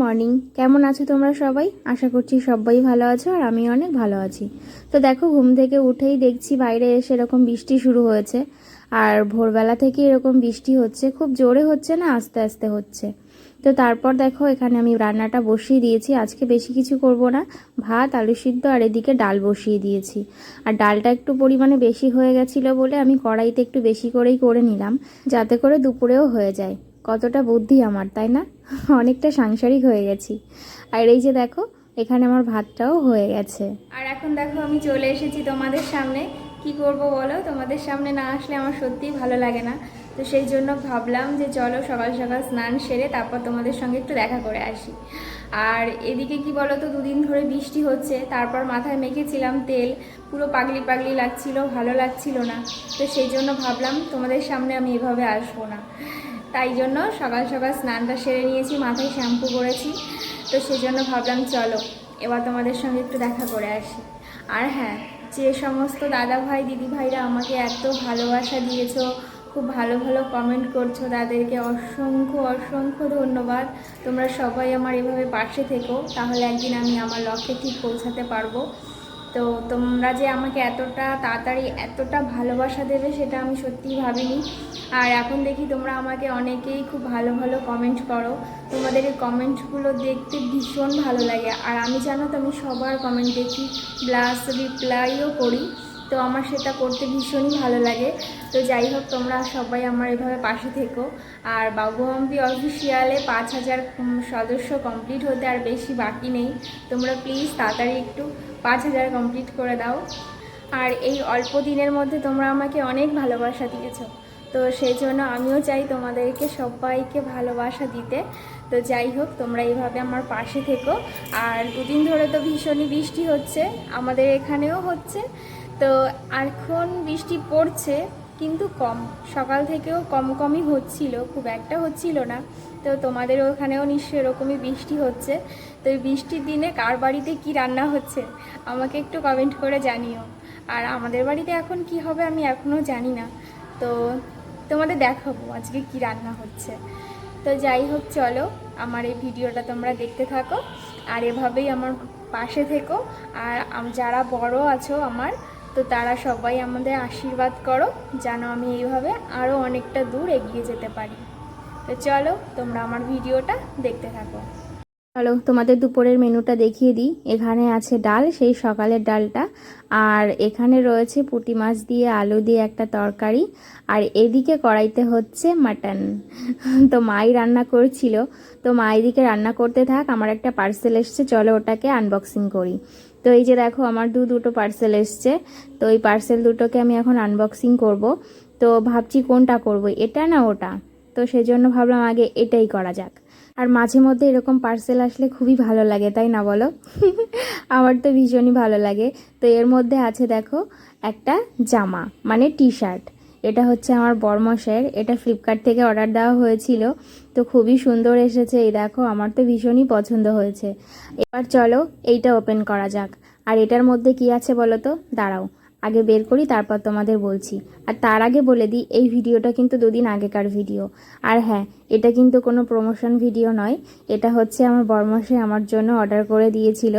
Morning কেমন আছো তোমরা সবাই? আশা করছি সবাই ভালো আছো আর আমি অনেক ভালো আছি। তো দেখো, ঘুম থেকে উঠেই দেখছি বাইরে এসে এরকম বৃষ্টি শুরু হয়েছে। আর ভোরবেলা থেকে এরকম বৃষ্টি হচ্ছে, খুব জোরে হচ্ছে না, আস্তে আস্তে হচ্ছে। তো তারপর দেখো, এখানে আমি রান্নাটা বসিয়ে দিয়েছি। আজকে বেশি কিছু করব না। ভাত, আলু সিদ্ধ আর এদিকে ডাল বসিয়ে দিয়েছি। আর ডালটা একটু পরিমাণে বেশি হয়ে গেছিল বলে আমি কড়াইতে একটু বেশি করেই করে নিলাম, যাতে করে দুপুরেও হয়ে যায়। কতটা বুদ্ধি আমার, তাই না? অনেকটা সাংসারিক হয়ে গেছি। আর এই যে দেখো, এখানে আমার ভাতটাও হয়ে গেছে। আর এখন দেখো, আমি চলে এসেছি তোমাদের সামনে। কি করব বলো? তোমাদের সামনে না আসলে আমার সত্যিই ভালো লাগে না। তো সেই জন্য ভাবলাম যে চলো সকাল সকাল স্নান সেরে তারপর তোমাদের সঙ্গে একটু দেখা করে আসি। আর এদিকে কি বলো তো, দুদিন ধরে বৃষ্টি হচ্ছে, তারপর মাথায় মেখেছিলাম তেল। পুরো পাগলি পাগলি লাগছিল, ভালো লাগছিল না। তো সেই জন্য ভাবলাম তোমাদের সামনে আমি এভাবে আসব না। তাই জন্য সকাল সকাল স্নানটা সেরে নিয়েছি, মাথায় শ্যাম্পু করেছি। তো সেই জন্য ভাবলাম চলো, এবার তোমাদের সঙ্গে একটু দেখা করে আসি। আর হ্যাঁ যে সমস্ত দাদা ভাই, দিদি ভাইরা আমাকে এত ভালোবাসা দিয়েছ, খুব ভালো ভালো কমেন্ট করছ, তাদেরকে অসংখ্য অসংখ্য ধন্যবাদ। তোমরা সবাই আমার এভাবে পাশে থেকো, তাহলে একদিন আমি আমার লক্ষ্যে ঠিক পৌঁছাতে পারব। তো তোমরা যে আমাকে এতটা তাড়াতাড়ি এতটা ভালোবাসা দেবে সেটা আমি সত্যিই ভাবিনি। আর এখন দেখি তোমরা আমাকে অনেকেই খুব ভালো ভালো কমেন্ট করো। তোমাদের এই কমেন্টগুলো দেখতে ভীষণ ভালো লাগে। আর আমি জানো তো আমি সবার কমেন্ট দেখি প্লাস রিপ্লাইও করি। তো আমার সেটা করতে ভীষণই ভালো লাগে। তো যাই হোক, তোমরা সবাই আমার এভাবে পাশে থেকো। আর বাবুহম্পি অফিসিয়ালে পাঁচ হাজার সদস্য কমপ্লিট হতে আর বেশি বাকি নেই। তোমরা প্লিজ তাড়াতাড়ি একটু পাঁচ হাজার কমপ্লিট করে দাও। আর এই অল্প দিনের মধ্যে তোমরা আমাকে অনেক ভালোবাসা দিয়েছ। তো সেই জন্য আমিও চাই তোমাদেরকে সবাইকে ভালোবাসা দিতে। তো যাই হোক, তোমরা এইভাবে আমার পাশে থেকো। আর দুদিন ধরে তো ভীষণই বৃষ্টি হচ্ছে। আমাদের এখানেও হচ্ছে। তো এখন বৃষ্টি পড়ছে, কিন্তু কম, সকাল থেকেও কম কমই হচ্ছিল, খুব একটা হচ্ছিল না। তো তোমাদের ওখানেও নিশ্চয়ই এরকমই বৃষ্টি হচ্ছে। তো এই বৃষ্টির দিনে কার বাড়িতে কি রান্না হচ্ছে, আমাকে একটু কমেন্ট করে জানিও। আর আমাদের বাড়িতে এখন কি হবে আমি এখনও জানি না। তো তোমাদের দেখাবো আজকে কি রান্না হচ্ছে। তো যাই হোক, চলো আমার এই ভিডিওটা তোমরা দেখতে থাকো। আর এভাবেই আমার পাশে থেকো। আর যারা বড় আছো আমার তো তারা সবাই আমাদের আশীর্বাদ করো, যেন আমি এইভাবে আরও অনেকটা দূর এগিয়ে যেতে পারি। তো চলো, তোমরা আমার ভিডিওটা দেখতে থাকো। চলো, তোমাদের দুপুরের মেনুটা দেখিয়ে দিই। এখানে আছে ডাল, সেই সকালের ডালটা। আর এখানে রয়েছে পুঁটি মাছ দিয়ে আলু দিয়ে একটা তরকারি। আর এদিকে কড়াইতে হচ্ছে মাটন। তো মাই রান্না করছিল। তো মা এদিকে রান্না করতে থাক, আমার একটা পার্সেল এসছে, চলো ওটাকে আনবক্সিং করি। তো এই যে দেখো, আমার দু দুটো পার্সেল এসছে। তো এই পার্সেল দুটোকে আমি এখন আনবক্সিং করব। তো ভাবছি কোনটা করব, এটা না ওটা? তো সেজন্য ভাবলাম আগে এটাই করা যাক। আর মাঝে মধ্যে এরকম পার্সেল আসলে খুবই ভালো লাগে, তাই না বলো? আমার তো ভীষণই ভালো লাগে। তো এর মধ্যে আছে দেখো একটা জামা মানে টি শার্ট এটা হচ্ছে আমার বর্মশের। এটা ফ্লিপকার্ট থেকে অর্ডার দেওয়া হয়েছিল। তো খুবই সুন্দর এসেছে। এই দেখো, আমার তো ভীষণই পছন্দ হয়েছে। এবার চলো, এইটা ওপেন করা যাক। আর এটার মধ্যে কি আছে বলো তো? দাঁড়াও। আগে বের করি, তারপর তোমাদের বলছি। আর তার আগে বলে দিই, এই ভিডিওটা কিন্তু দুদিন আগেকার ভিডিও। আর হ্যাঁ এটা কিন্তু কোনো প্রমোশন ভিডিও নয়। এটা হচ্ছে আমার বর্মশে আমার জন্য অর্ডার করে দিয়েছিল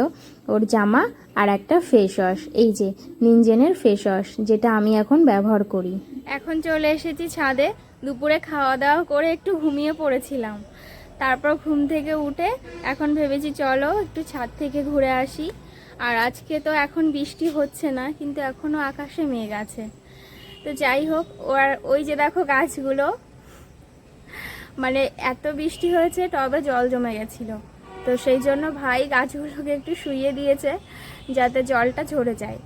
ওর জামা আর একটা ফেস ওয়াশ এই যে, নিনজেনের ফেস ওয়াশ যেটা আমি এখন ব্যবহার করি। এখন চলে এসেছি ছাদে। দুপুরে খাওয়া দাওয়া করে একটু ঘুমিয়ে পড়েছিলাম। তারপর ঘুম থেকে উঠে এখন ভেবেছি চলো একটু ছাদ থেকে ঘুরে আসি। আর আজকে তো এখন বৃষ্টি হচ্ছে না, কিন্তু এখনও আকাশে মেঘ আছে। তো যাই হোক আর ওই যে দেখো গাছগুলো মানে এত বৃষ্টি হয়েছে টবে জল জমে গেছিল। তো সেই জন্য ভাই গাছগুলোকে একটু শুইয়ে দিয়েছে, যাতে জলটা ঝরে যায়।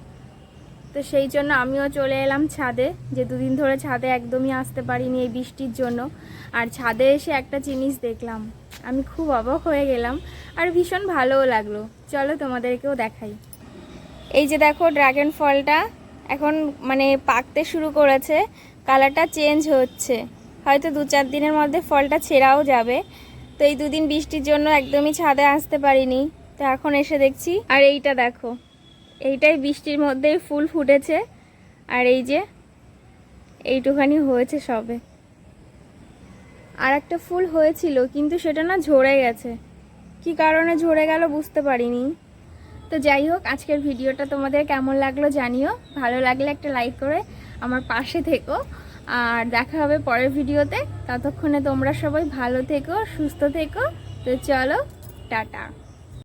তো সেই জন্য আমিও চলে এলাম ছাদে, যে দুদিন ধরে ছাদে একদমই আসতে পারিনি এই বৃষ্টির জন্য। আর ছাদে এসে একটা জিনিস দেখলাম। আমি খুব অবাক হয়ে গেলাম আর ভীষণ ভালোও লাগল। চলো তোমাদেরকেও দেখাই। এই যে দেখো ড্রাগন ফলটা এখন মানে পাকতে শুরু করেছে কালারটা চেঞ্জ হচ্ছে। হয়তো দু চার দিনের মধ্যে ফলটা ছেঁড়াও যাবে। তো এই দুদিন বৃষ্টির জন্য একদমই ছাদে আসতে পারিনি। তো এখন এসে দেখছি। আর এইটা দেখো, এইটাই বৃষ্টির মধ্যেই ফুল ফুটেছে। আর এই যে এইটুখানি হয়েছে সবে। আর একটা ফুল হয়েছিল, কিন্তু সেটা না ঝরে গেছে। কি কারণে ঝরে গেল বুঝতে পারিনি। তো যাই হোক, আজকের ভিডিওটা তোমাদের কেমন লাগল জানিও। ভালো লাগলে একটা লাইক করে আমার পাশে থেকো। আর দেখা হবে পরের ভিডিওতে। ততক্ষণে তোমরা সবাই ভালো থেকো, সুস্থ থেকো। তো চলো, টাটা।